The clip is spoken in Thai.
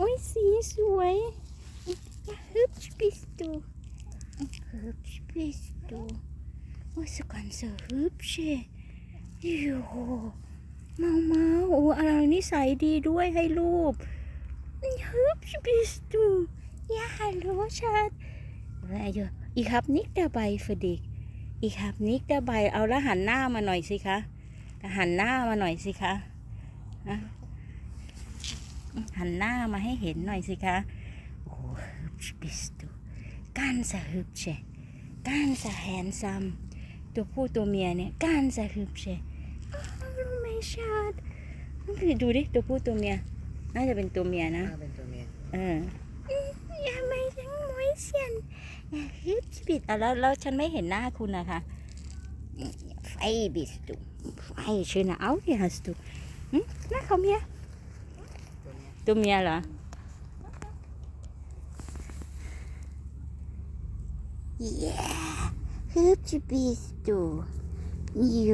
โอ้ยสีสวยฮึบปิสตูฮึบปิสตูโอ้ยสกันเซฮึบเชโยเมาเมาโอ้อะไรนิสัยดีด้วยให้รูปฮึบปิสตูยาฮัลโหลชัดอะไรอยู่อีครับนิกดาใบฟดิกอีครับนิกดาใบเอาแล้วหันหน้ามาหน่อยสิคะหันหน้ามาหน่อยสิคะ หันหน้ามาให้เห็นหน่อยสิคะโอ้ฮึบบิสตูการสะฮึบเชการสะแฮนซัมตัวผู้ตัวเมียเนี่ยการสะฮึบเชอ้าวไม่ชัดดูดิตัวผู้ตัวเมีย น่าจะเป็นตัวเมียนะถ้าเป็นตัวเมียเอออย่าไม่ยังไม่เสียนอย่าฮึบบิดอะแล้วแล้วฉันไม่เห็นหน้าคุณนะคะไฟบิสตูไฟชื่อนะเอาดิฮัสตูหึหน้าเขาเมียตัวเมียตัวเมีย เหรอ Yeah, ฮึบจะบิสตูโย